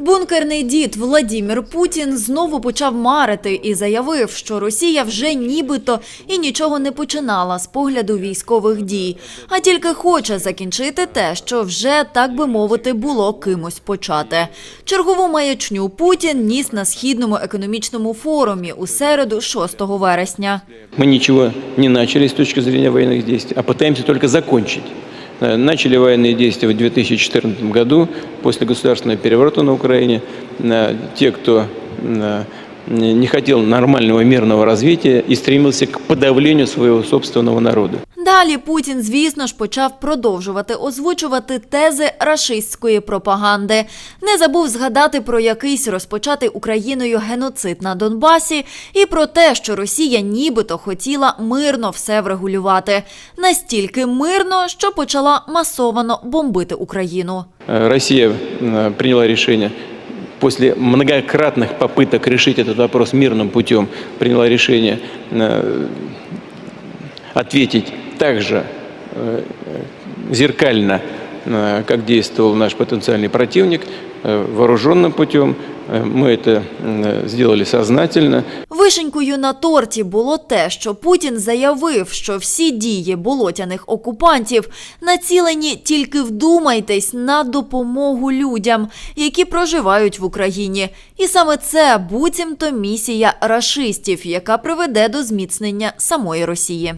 Бункерний дід Владімір Путін знову почав марити і заявив, що Росія вже нібито і нічого не починала з погляду військових дій, а тільки хоче закінчити те, що вже так би мовити було кимось почати. Чергову маячню Путін ніс на східному економічному форумі у середу, 6 вересня. Мы ничего не начали с точки зрения военных действий, а пытаемся только закончить. Э, Начали военные действия в 2014 году, после государственного переворота на Украине. Э, Те, кто э, не хотел нормального мирного развития и стремился к подавлению своего собственного народа. Далі Путін, звісно ж, почав продовжувати озвучувати тези рашистської пропаганди. Не забув згадати про якийсь розпочатий Україною геноцид на Донбасі і про те, що Росія нібито хотіла мирно все врегулювати. Настільки мирно, що почала масовано бомбити Україну. Э, Россия э, приняла решение после многократных попыток решить этот вопрос мирным путем, приняла решение э, ответить также э, зеркально, э, как действовал наш потенциальный противник, э, вооруженным путем. Э, Мы это э, сделали сознательно. Вишенькою на торті було те, що Путін заявив, що всі дії болотяних окупантів націлені тільки вдумайтесь на допомогу людям, які проживають в Україні. І саме це буцімто місія рашистів, яка приведе до зміцнення самої Росії.